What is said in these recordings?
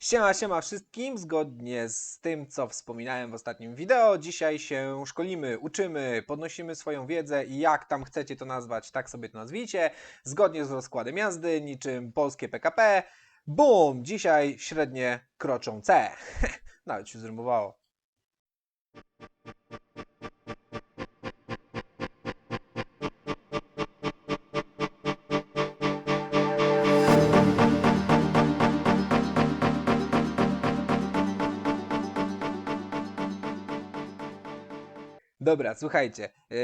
Siema, siema wszystkim. Zgodnie z tym, co wspominałem w ostatnim wideo, dzisiaj się szkolimy, uczymy, podnosimy swoją wiedzę i jak tam chcecie to nazwać, tak sobie to nazwijcie. Zgodnie z rozkładem jazdy, niczym polskie PKP. Bum! Dzisiaj średnie kroczą C. Nawet się zrymowało. Dobra, słuchajcie, yy,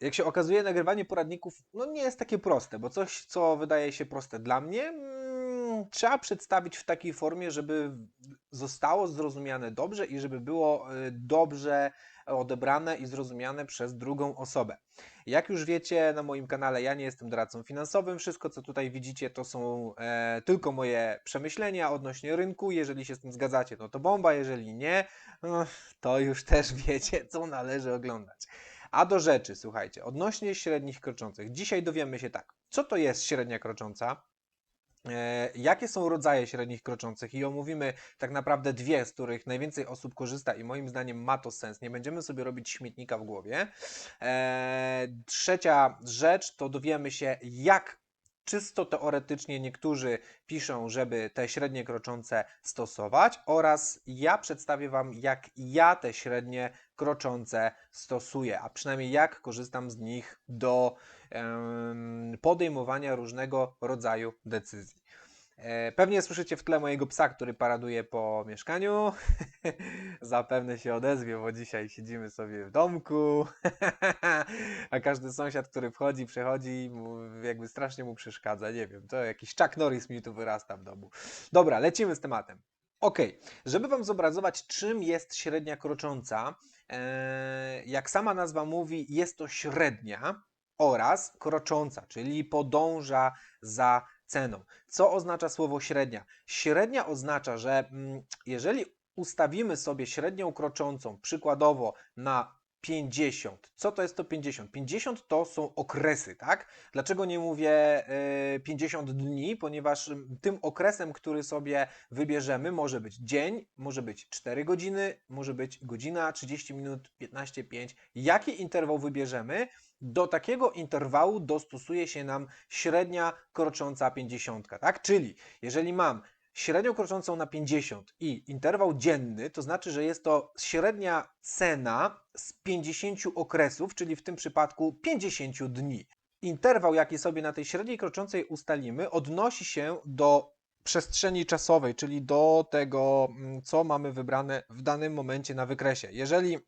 jak się okazuje, nagrywanie poradników no nie jest takie proste, bo coś, co wydaje się proste dla mnie, mm, trzeba przedstawić w takiej formie, żeby zostało zrozumiane dobrze i żeby było y, dobrze odebrane i zrozumiane przez drugą osobę. Jak już wiecie, na moim kanale ja nie jestem doradcą finansowym. Wszystko, co tutaj widzicie, to są e, tylko moje przemyślenia odnośnie rynku. Jeżeli się z tym zgadzacie, no to bomba. Jeżeli nie, no, to już też wiecie, co należy oglądać. A do rzeczy, słuchajcie, odnośnie średnich kroczących. Dzisiaj dowiemy się tak, co to jest średnia krocząca, jakie są rodzaje średnich kroczących i omówimy tak naprawdę dwie, z których najwięcej osób korzysta i moim zdaniem ma to sens. Nie będziemy sobie robić śmietnika w głowie. E, trzecia rzecz to dowiemy się, jak czysto teoretycznie niektórzy piszą, żeby te średnie kroczące stosować oraz ja przedstawię Wam, jak ja te średnie kroczące stosuję, a przynajmniej jak korzystam z nich do podejmowania różnego rodzaju decyzji. E, Pewnie słyszycie w tle mojego psa, który paraduje po mieszkaniu. Zapewne się odezwie, bo dzisiaj siedzimy sobie w domku. A każdy sąsiad, który wchodzi, przechodzi, jakby strasznie mu przeszkadza. Nie wiem, to jakiś Chuck Norris mi tu wyrasta w domu. Dobra, lecimy z tematem. Ok, żeby Wam zobrazować, czym jest średnia krocząca, e, jak sama nazwa mówi, jest to średnia oraz krocząca, czyli podąża za ceną. Co oznacza słowo średnia? Średnia oznacza, że mm, jeżeli ustawimy sobie średnią kroczącą przykładowo na 50. Co to jest to 50? 50 to są okresy, tak? Dlaczego nie mówię y, 50 dni? Ponieważ mm, tym okresem, który sobie wybierzemy, może być dzień, może być 4 godziny, może być godzina, 30 minut, 15, 5. Jaki interwał wybierzemy? Do takiego interwału dostosuje się nam średnia krocząca 50, tak? Czyli jeżeli mam średnią kroczącą na 50 i interwał dzienny, to znaczy, że jest to średnia cena z 50 okresów, czyli w tym przypadku 50 dni. Interwał, jaki sobie na tej średniej kroczącej ustalimy, odnosi się do przestrzeni czasowej, czyli do tego, mm, co mamy wybrane w danym momencie na wykresie. Jeżeli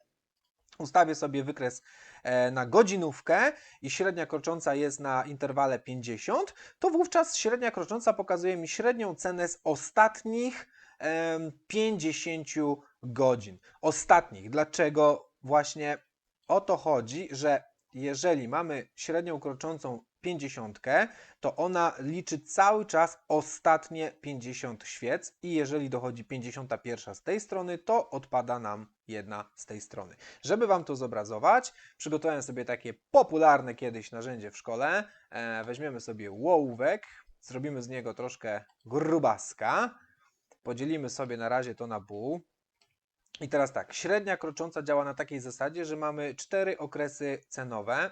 ustawię sobie wykres e, na godzinówkę i średnia krocząca jest na interwale 50, to wówczas średnia krocząca pokazuje mi średnią cenę z ostatnich em, 50 godzin. Ostatnich. Dlaczego właśnie o to chodzi, że jeżeli mamy średnią kroczącą 50, to ona liczy cały czas ostatnie 50 świec i jeżeli dochodzi 51 z tej strony, to odpada nam jedna z tej strony. Żeby Wam to zobrazować, przygotowałem sobie takie popularne kiedyś narzędzie w szkole. E, weźmiemy sobie ołówek, zrobimy z niego troszkę grubaska, podzielimy sobie na razie to na pół. I teraz tak, średnia krocząca działa na takiej zasadzie, że mamy cztery okresy cenowe.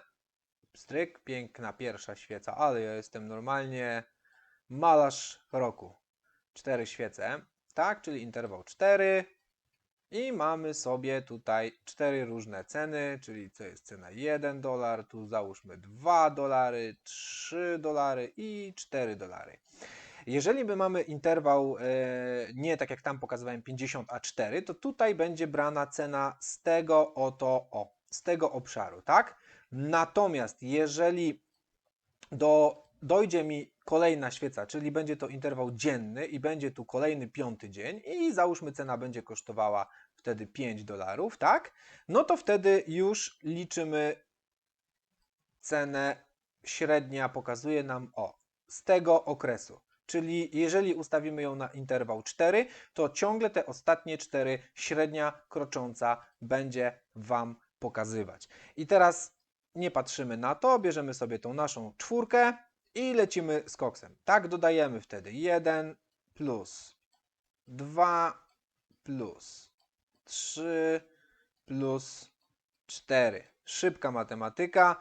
Stryk, piękna pierwsza świeca, ale ja jestem normalnie malarz roku. Cztery świece, tak, czyli interwał 4. I mamy sobie tutaj cztery różne ceny, czyli co jest cena 1 dolar, tu załóżmy 2 dolary, 3 dolary i 4 dolary. Jeżeli my mamy interwał e, nie tak jak tam pokazywałem 50 a 4, to tutaj będzie brana cena z tego oto o, z tego obszaru, tak? Natomiast jeżeli do, dojdzie mi kolejna świeca, czyli będzie to interwał dzienny i będzie tu kolejny piąty dzień i załóżmy cena będzie kosztowała wtedy 5 dolarów, tak? No to wtedy już liczymy cenę średnia pokazuje nam o z tego okresu. Czyli jeżeli ustawimy ją na interwał 4, to ciągle te ostatnie 4 średnia krocząca będzie Wam pokazywać. I teraz nie patrzymy na to, bierzemy sobie tą naszą czwórkę i lecimy z koksem. Tak dodajemy wtedy 1 plus 2 plus 3 plus 4. Szybka matematyka.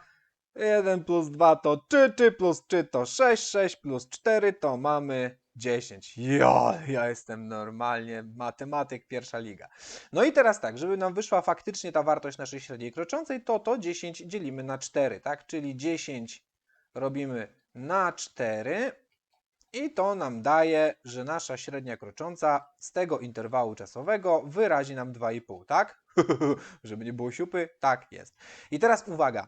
1 plus 2 to 3, 3 plus 3 to 6, 6 plus 4 to mamy 10. Ja, ja jestem normalnie matematyk pierwsza liga. No i teraz tak, żeby nam wyszła faktycznie ta wartość naszej średniej kroczącej, to to 10 dzielimy na 4, tak? Czyli 10 robimy na 4 i to nam daje, że nasza średnia krocząca z tego interwału czasowego wyrazi nam 2,5, tak? Żeby nie było siupy, tak jest. I teraz uwaga.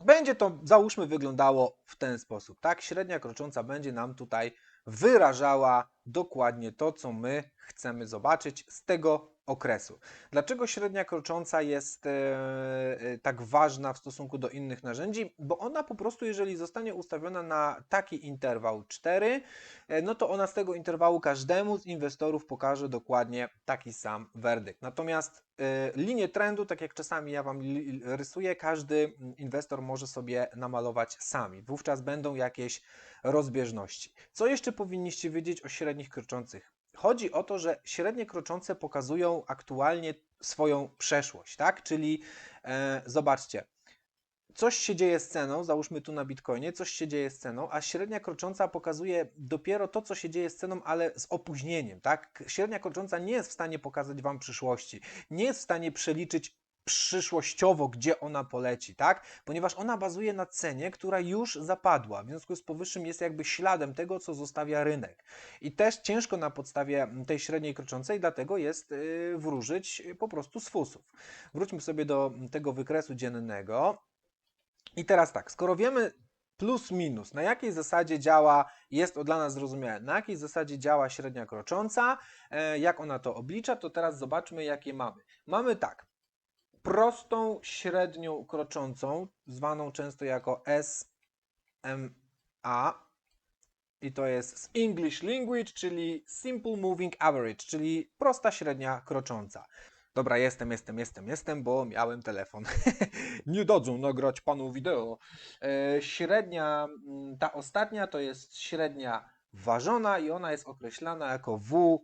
Będzie to, załóżmy, wyglądało w ten sposób, tak? Średnia krocząca będzie nam tutaj wyrażała dokładnie to, co my chcemy zobaczyć z tego okresu. Dlaczego średnia krocząca jest e, e, tak ważna w stosunku do innych narzędzi? Bo ona po prostu, jeżeli zostanie ustawiona na taki interwał 4, e, no to ona z tego interwału każdemu z inwestorów pokaże dokładnie taki sam werdykt. Natomiast linię trendu, tak jak czasami ja Wam rysuję, każdy inwestor może sobie namalować sami. Wówczas będą jakieś rozbieżności. Co jeszcze powinniście wiedzieć o średnich kroczących? Chodzi o to, że średnie kroczące pokazują aktualnie swoją przeszłość, tak? Czyli e, zobaczcie, coś się dzieje z ceną, załóżmy tu na Bitcoinie, coś się dzieje z ceną, a średnia krocząca pokazuje dopiero to, co się dzieje z ceną, ale z opóźnieniem, tak? Średnia krocząca nie jest w stanie pokazać Wam przyszłości, nie jest w stanie przeliczyć przyszłościowo, gdzie ona poleci, tak? Ponieważ ona bazuje na cenie, która już zapadła. W związku z powyższym jest jakby śladem tego, co zostawia rynek. I też ciężko na podstawie tej średniej kroczącej, dlatego jest yy, wróżyć po prostu z fusów. Wróćmy sobie do tego wykresu dziennego. I teraz tak, skoro wiemy plus minus, na jakiej zasadzie działa, jest to dla nas zrozumiałe, na jakiej zasadzie działa średnia krocząca, e, jak ona to oblicza, to teraz zobaczmy, jakie mamy. Mamy tak, prostą średnią kroczącą, zwaną często jako SMA, i to jest z English Language, czyli Simple Moving Average, czyli prosta średnia krocząca. Dobra, jestem, jestem, jestem, jestem, bo miałem telefon. Nie dadzą nagrać panu wideo. E, średnia, mm, ta ostatnia to jest średnia ważona i ona jest określana jako WMA.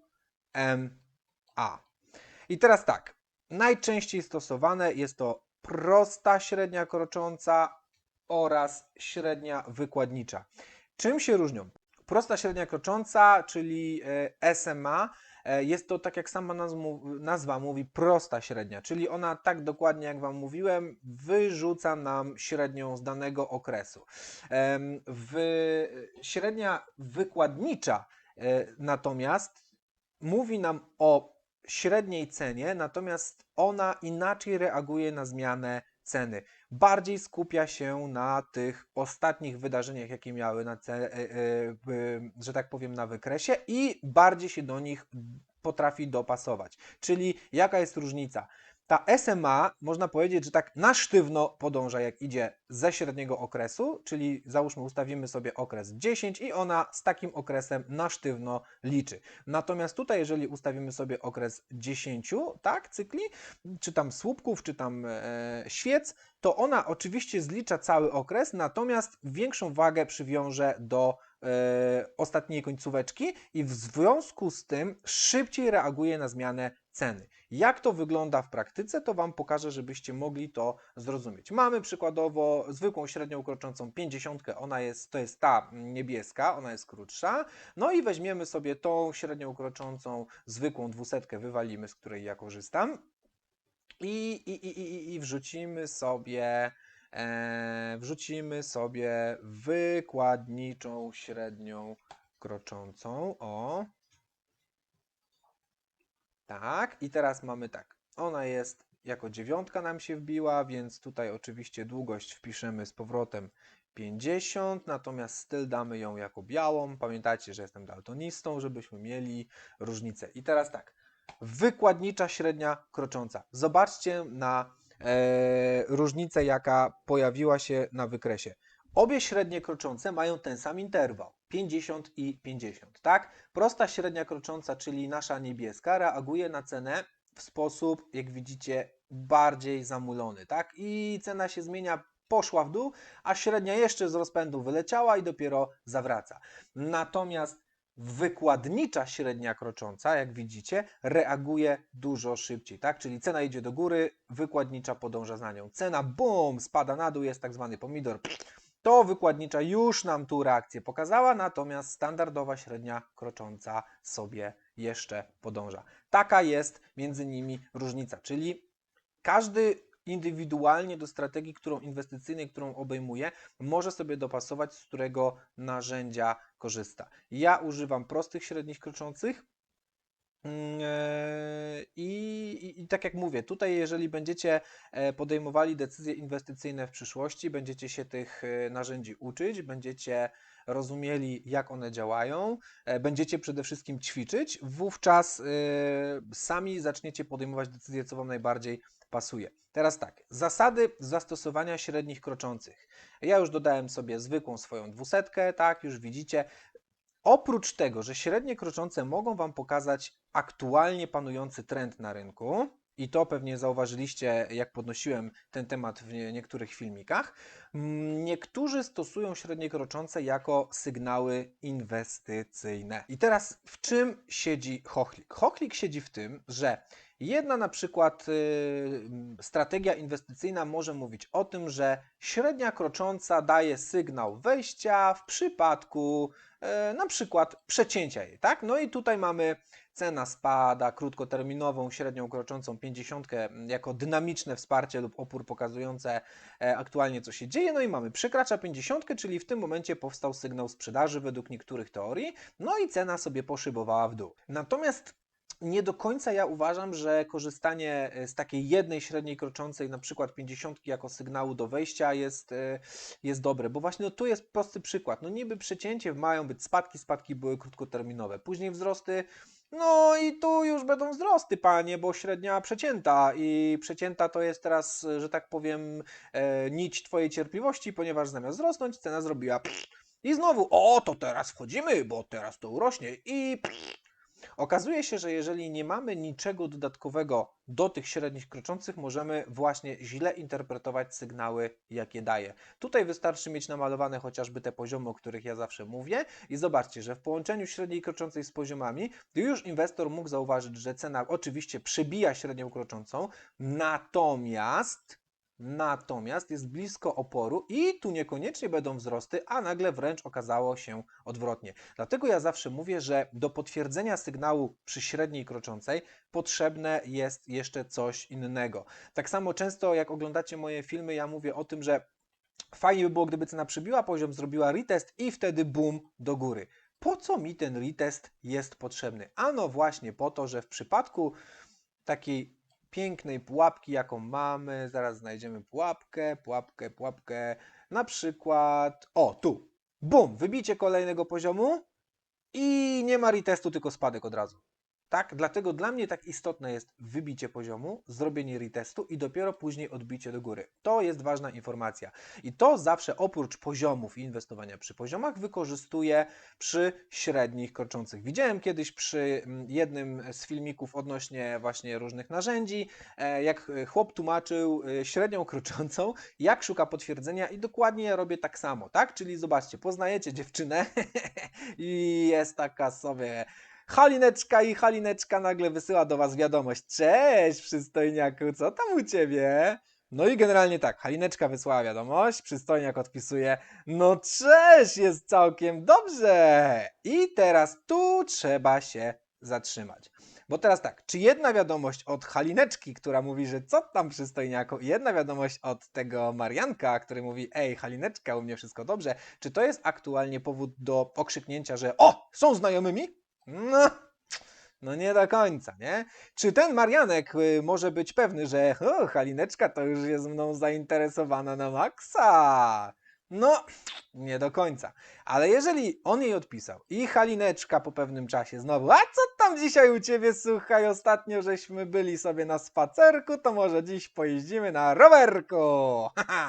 I teraz tak, najczęściej stosowane jest to prosta średnia krocząca oraz średnia wykładnicza. Czym się różnią? Prosta średnia krocząca, czyli e, SMA, e, jest to, tak jak sama nazw- nazwa mówi, prosta średnia, czyli ona tak dokładnie, jak Wam mówiłem, wyrzuca nam średnią z danego okresu. W, średnia wykładnicza e, natomiast mówi nam o średniej cenie, natomiast ona inaczej reaguje na zmianę ceny. Bardziej skupia się na tych ostatnich wydarzeniach, jakie miały na, e, e, że tak powiem, na wykresie i bardziej się do nich potrafi dopasować. Czyli jaka jest różnica? Ta SMA, można powiedzieć, że tak na sztywno podąża, jak idzie ze średniego okresu, czyli załóżmy, ustawimy sobie okres 10 i ona z takim okresem na sztywno liczy. Natomiast tutaj, jeżeli ustawimy sobie okres 10, tak, cykli, czy tam słupków, czy tam e, świec, to ona oczywiście zlicza cały okres, natomiast większą wagę przywiąże do e, ostatniej końcóweczki i w związku z tym szybciej reaguje na zmianę ceny. Jak to wygląda w praktyce, to Wam pokażę, żebyście mogli to zrozumieć. Mamy przykładowo zwykłą średnią kroczącą 50, ona jest, to jest ta niebieska, ona jest krótsza. No i weźmiemy sobie tą średnią kroczącą zwykłą dwusetkę, wywalimy, z której ja korzystam. I, i, i, i, i wrzucimy sobie e, wrzucimy sobie wykładniczą średnią kroczącą. O. Tak, i teraz mamy tak. Ona jest jako dziewiątka nam się wbiła, więc tutaj oczywiście długość wpiszemy z powrotem 50, natomiast styl damy ją jako białą. Pamiętajcie, że jestem daltonistą, żebyśmy mieli różnicę. I teraz tak, wykładnicza średnia krocząca. Zobaczcie na e, różnicę, jaka pojawiła się na wykresie. Obie średnie kroczące mają ten sam interwał 50 i 50, tak? Prosta średnia krocząca, czyli nasza niebieska, reaguje na cenę w sposób, jak widzicie, bardziej zamulony, tak? I cena się zmienia, poszła w dół, a średnia jeszcze z rozpędu wyleciała i dopiero zawraca. Natomiast wykładnicza średnia krocząca, jak widzicie, reaguje dużo szybciej, tak? Czyli cena idzie do góry, wykładnicza podąża za nią. Cena bum, spada na dół, jest tak zwany pomidor. To wykładnicza już nam tu reakcję pokazała, natomiast standardowa średnia krocząca sobie jeszcze podąża. Taka jest między nimi różnica, czyli każdy indywidualnie do strategii, którą inwestycyjnej, którą obejmuje, może sobie dopasować, z którego narzędzia korzysta. Ja używam prostych średnich kroczących. Mm, e, I, i, I tak jak mówię, tutaj jeżeli będziecie e, podejmowali decyzje inwestycyjne w przyszłości, będziecie się tych e, narzędzi uczyć, będziecie rozumieli, jak one działają, będziecie przede wszystkim ćwiczyć, wówczas sami zaczniecie podejmować decyzje, co Wam najbardziej pasuje. Teraz tak, zasady zastosowania średnich kroczących. Ja już dodałem sobie zwykłą swoją dwusetkę, tak, już widzicie. Oprócz tego, że średnie kroczące mogą Wam pokazać aktualnie panujący trend na rynku, i to pewnie zauważyliście, jak podnosiłem ten temat w nie- niektórych filmikach, niektórzy stosują średnie kroczące jako sygnały inwestycyjne. I teraz w czym siedzi chochlik? Chochlik siedzi w tym, że Jedna na przykład y, strategia inwestycyjna może mówić o tym, że średnia krocząca daje sygnał wejścia w przypadku e, na przykład przecięcia jej, tak? No i tutaj mamy cena spada, krótkoterminową średnią kroczącą 50 jako dynamiczne wsparcie lub opór pokazujące e, aktualnie co się dzieje. No i mamy przekracza 50, czyli w tym momencie powstał sygnał sprzedaży według niektórych teorii, no i cena sobie poszybowała w dół. Natomiast nie do końca ja uważam, że korzystanie e, z takiej jednej średniej kroczącej, na przykład 50 jako sygnału do wejścia jest, e, jest dobre, bo właśnie no, tu jest prosty przykład. No niby przecięcie mają być spadki, spadki były krótkoterminowe, później wzrosty, no i tu już będą wzrosty, panie, bo średnia przecięta i przecięta to jest teraz, że tak powiem, e, nić twojej cierpliwości, ponieważ zamiast rosnąć, cena zrobiła i znowu, o, to teraz wchodzimy, bo teraz to urośnie i pff. Okazuje się, że jeżeli nie mamy niczego dodatkowego do tych średnich kroczących, możemy właśnie źle interpretować sygnały, jakie daje. Tutaj wystarczy mieć namalowane chociażby te poziomy, o których ja zawsze mówię i zobaczcie, że w połączeniu średniej kroczącej z poziomami, już inwestor mógł zauważyć, że cena oczywiście przebija średnią kroczącą, natomiast Natomiast jest blisko oporu i tu niekoniecznie będą wzrosty, a nagle wręcz okazało się odwrotnie. Dlatego ja zawsze mówię, że do potwierdzenia sygnału przy średniej kroczącej potrzebne jest jeszcze coś innego. Tak samo często jak oglądacie moje filmy, ja mówię o tym, że fajnie by było, gdyby cena przybiła poziom, zrobiła retest i wtedy boom do góry. Po co mi ten retest jest potrzebny? Ano właśnie po to, że w przypadku takiej pięknej pułapki, jaką mamy. Zaraz znajdziemy pułapkę, pułapkę, pułapkę. Na przykład, o tu, bum, wybicie kolejnego poziomu i nie ma retestu, tylko spadek od razu. Tak, dlatego dla mnie tak istotne jest wybicie poziomu, zrobienie retestu i dopiero później odbicie do góry. To jest ważna informacja. I to zawsze oprócz poziomów i inwestowania przy poziomach wykorzystuję przy średnich kroczących. Widziałem kiedyś przy mm, jednym z filmików odnośnie właśnie różnych narzędzi, e, jak chłop tłumaczył e, średnią kroczącą, jak szuka potwierdzenia i dokładnie robię tak samo, tak? Czyli zobaczcie, poznajecie dziewczynę i jest taka sobie Halineczka i Halineczka nagle wysyła do Was wiadomość. Cześć, przystojniaku, co tam u Ciebie? No i generalnie tak, Halineczka wysłała wiadomość, przystojniak odpisuje, no cześć, jest całkiem dobrze. I teraz tu trzeba się zatrzymać. Bo teraz tak, czy jedna wiadomość od Halineczki, która mówi, że co tam przystojniaku, i jedna wiadomość od tego Marianka, który mówi, ej, Halineczka, u mnie wszystko dobrze, czy to jest aktualnie powód do okrzyknięcia, że o, są znajomymi? No, no nie do końca, nie? Czy ten Marianek y, może być pewny, że o, Halineczka to już jest mną zainteresowana na maksa? No, nie do końca. Ale jeżeli on jej odpisał i Halineczka po pewnym czasie znowu, a co tam dzisiaj u ciebie, słuchaj, ostatnio żeśmy byli sobie na spacerku, to może dziś pojeździmy na rowerku.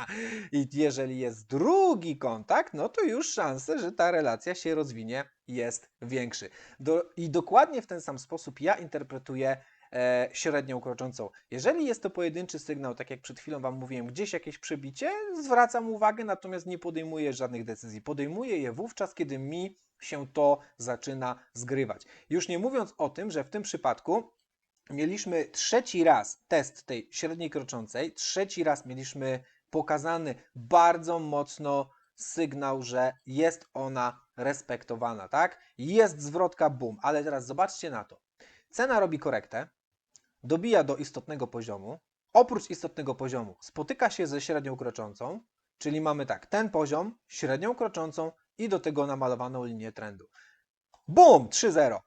I jeżeli jest drugi kontakt, no to już szanse, że ta relacja się rozwinie jest większy. Do, I dokładnie w ten sam sposób ja interpretuję e, średnią kroczącą. Jeżeli jest to pojedynczy sygnał, tak jak przed chwilą Wam mówiłem, gdzieś jakieś przebicie, zwracam uwagę, natomiast nie podejmuję żadnych decyzji. Podejmuję je wówczas, kiedy mi się to zaczyna zgrywać. Już nie mówiąc o tym, że w tym przypadku mieliśmy trzeci raz test tej średniej kroczącej, trzeci raz mieliśmy pokazany bardzo mocno sygnał, że jest ona respektowana, tak? Jest zwrotka boom, ale teraz zobaczcie na to. Cena robi korektę, dobija do istotnego poziomu, oprócz istotnego poziomu spotyka się ze średnią kroczącą, czyli mamy tak, ten poziom, średnią kroczącą i do tego namalowaną linię trendu. Boom! 3-0.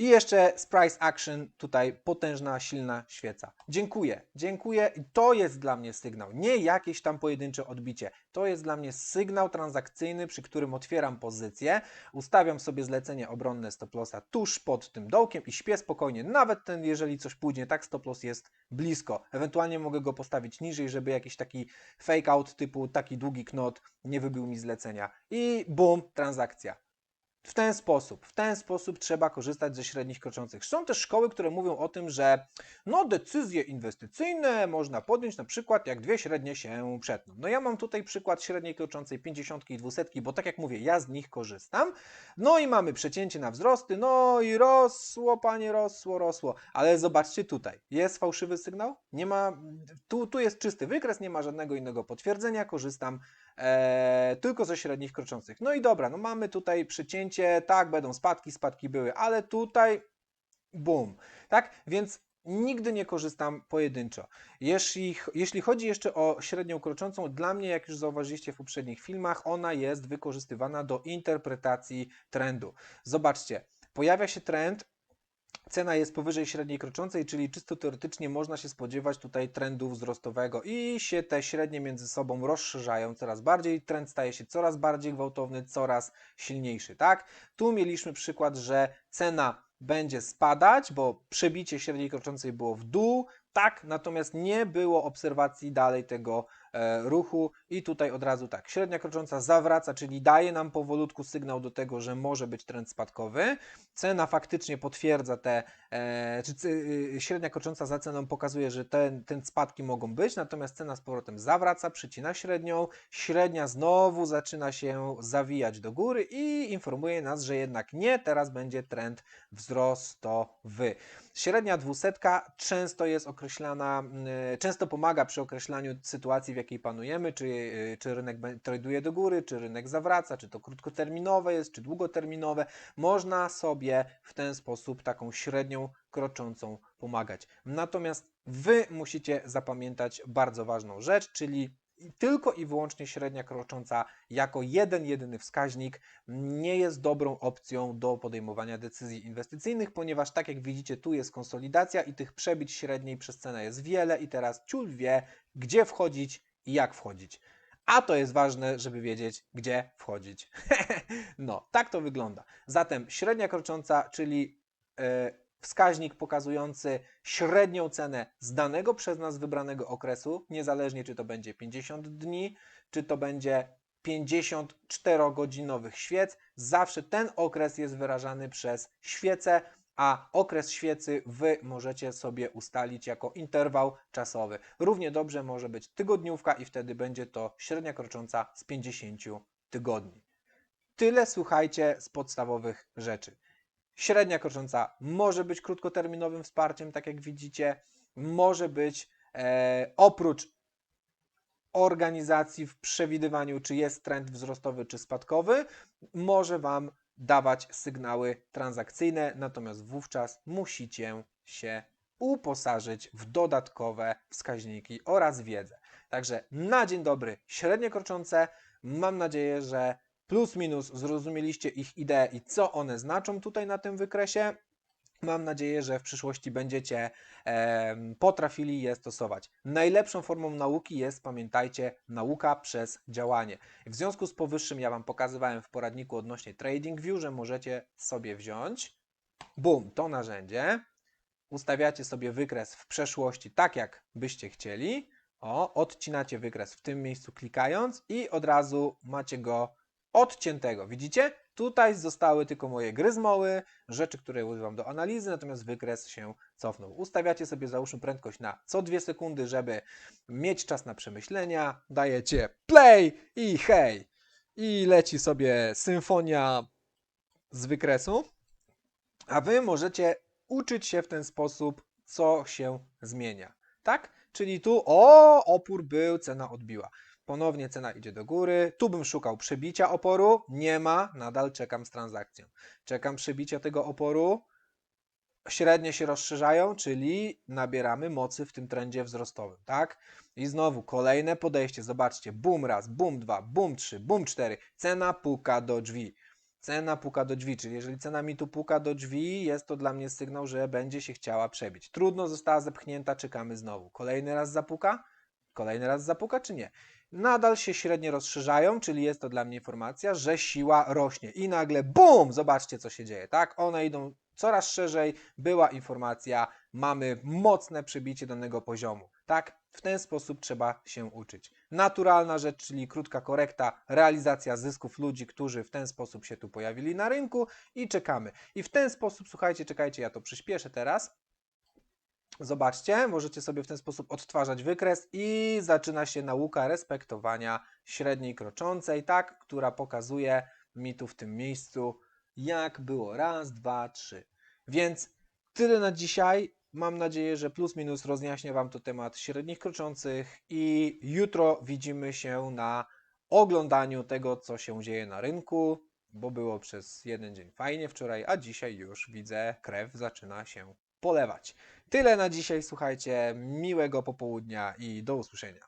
I jeszcze z price action, tutaj potężna, silna świeca. Dziękuję, dziękuję. To jest dla mnie sygnał, nie jakieś tam pojedyncze odbicie. To jest dla mnie sygnał transakcyjny, przy którym otwieram pozycję, ustawiam sobie zlecenie obronne stop lossa tuż pod tym dołkiem i śpię spokojnie. Nawet ten, jeżeli coś pójdzie tak, stop loss jest blisko. Ewentualnie mogę go postawić niżej, żeby jakiś taki fake out typu taki długi knot nie wybił mi zlecenia. I bum, transakcja. W ten sposób, w ten sposób trzeba korzystać ze średnich kroczących. Są też szkoły, które mówią o tym, że no decyzje inwestycyjne można podjąć na przykład jak dwie średnie się przetną. No ja mam tutaj przykład średniej kroczącej 50 i 200, bo tak jak mówię, ja z nich korzystam. No i mamy przecięcie na wzrosty, no i rosło, panie, rosło, rosło. Ale zobaczcie tutaj, jest fałszywy sygnał? Nie ma, tu, tu jest czysty wykres, nie ma żadnego innego potwierdzenia, korzystam e, tylko ze średnich kroczących. No i dobra, no mamy tutaj przecięcie, tak, będą spadki, spadki były, ale tutaj boom, tak? Więc nigdy nie korzystam pojedynczo. Jeśli, jeśli chodzi jeszcze o średnią kroczącą, dla mnie, jak już zauważyliście w poprzednich filmach, ona jest wykorzystywana do interpretacji trendu. Zobaczcie, pojawia się trend, cena jest powyżej średniej kroczącej, czyli czysto teoretycznie można się spodziewać tutaj trendu wzrostowego i się te średnie między sobą rozszerzają coraz bardziej, trend staje się coraz bardziej gwałtowny, coraz silniejszy, tak? Tu mieliśmy przykład, że cena będzie spadać, bo przebicie średniej kroczącej było w dół, tak, natomiast nie było obserwacji dalej tego e, ruchu i tutaj od razu tak, średnia krocząca zawraca, czyli daje nam powolutku sygnał do tego, że może być trend spadkowy. Cena faktycznie potwierdza te, e, czy y, średnia krocząca za ceną pokazuje, że ten, ten spadki mogą być, natomiast cena z powrotem zawraca, przycina średnią, średnia znowu zaczyna się zawijać do góry i informuje nas, że jednak nie, teraz będzie trend wzrostowy. Średnia dwusetka często jest określana, y, często pomaga przy określaniu sytuacji, w jakiej panujemy, czy, y, czy rynek traduje do góry, czy rynek zawraca, czy to krótkoterminowe jest, czy długoterminowe. Można sobie w ten sposób taką średnią kroczącą pomagać. Natomiast Wy musicie zapamiętać bardzo ważną rzecz, czyli tylko i wyłącznie średnia krocząca jako jeden, jedyny wskaźnik nie jest dobrą opcją do podejmowania decyzji inwestycyjnych, ponieważ tak jak widzicie, tu jest konsolidacja i tych przebić średniej przez cenę jest wiele i teraz ciul wie, gdzie wchodzić i jak wchodzić. A to jest ważne, żeby wiedzieć, gdzie wchodzić. no, tak to wygląda. Zatem średnia krocząca, czyli e, wskaźnik pokazujący średnią cenę z danego przez nas wybranego okresu, niezależnie czy to będzie 50 dni, czy to będzie 54-godzinowych świec, zawsze ten okres jest wyrażany przez świecę, a okres świecy Wy możecie sobie ustalić jako interwał czasowy. Równie dobrze może być tygodniówka i wtedy będzie to średnia krocząca z 50 tygodni. Tyle słuchajcie z podstawowych rzeczy. Średnia krocząca może być krótkoterminowym wsparciem, tak jak widzicie, może być e, oprócz organizacji w przewidywaniu, czy jest trend wzrostowy, czy spadkowy, może Wam dawać sygnały transakcyjne, natomiast wówczas musicie się uposażyć w dodatkowe wskaźniki oraz wiedzę. Także na dzień dobry, średnie kroczące. Mam nadzieję, że plus minus zrozumieliście ich ideę i co one znaczą tutaj na tym wykresie. Mam nadzieję, że w przyszłości będziecie em, potrafili je stosować. Najlepszą formą nauki jest, pamiętajcie, nauka przez działanie. W związku z powyższym ja Wam pokazywałem w poradniku odnośnie TradingView, że możecie sobie wziąć, bum, to narzędzie, ustawiacie sobie wykres w przeszłości tak, jak byście chcieli, o, odcinacie wykres w tym miejscu klikając i od razu macie go odciętego. Widzicie? Tutaj zostały tylko moje gryzmoły, rzeczy, które używam do analizy, natomiast wykres się cofnął. Ustawiacie sobie załóżmy prędkość na co dwie sekundy, żeby mieć czas na przemyślenia. Dajecie play i hej! I leci sobie symfonia z wykresu. A wy możecie uczyć się w ten sposób, co się zmienia. Tak? Czyli tu, o, opór był, cena odbiła. Ponownie cena idzie do góry. Tu bym szukał przebicia oporu. Nie ma, nadal czekam z transakcją. Czekam przebicia tego oporu. Średnie się rozszerzają, czyli nabieramy mocy w tym trendzie wzrostowym, tak? I znowu kolejne podejście. Zobaczcie, boom raz, boom dwa, boom trzy, boom cztery. Cena puka do drzwi. Cena puka do drzwi, czyli jeżeli cena mi tu puka do drzwi, jest to dla mnie sygnał, że będzie się chciała przebić. Trudno została zepchnięta, czekamy znowu. Kolejny raz zapuka? Kolejny raz zapuka, czy nie? Nadal się średnie rozszerzają, czyli jest to dla mnie informacja, że siła rośnie. I nagle BUM! Zobaczcie, co się dzieje, tak? One idą coraz szerzej. Była informacja, mamy mocne przebicie danego poziomu, tak? W ten sposób trzeba się uczyć. Naturalna rzecz, czyli krótka korekta, realizacja zysków ludzi, którzy w ten sposób się tu pojawili na rynku i czekamy. I w ten sposób, słuchajcie, czekajcie, ja to przyspieszę teraz. Zobaczcie, możecie sobie w ten sposób odtwarzać wykres i zaczyna się nauka respektowania średniej kroczącej, tak, która pokazuje mi tu w tym miejscu, jak było raz, dwa, trzy. Więc tyle na dzisiaj. Mam nadzieję, że plus minus rozjaśnia Wam to temat średnich kroczących i jutro widzimy się na oglądaniu tego, co się dzieje na rynku, bo było przez jeden dzień fajnie wczoraj, a dzisiaj już widzę, krew zaczyna się polewać. Tyle na dzisiaj, słuchajcie, miłego popołudnia i do usłyszenia.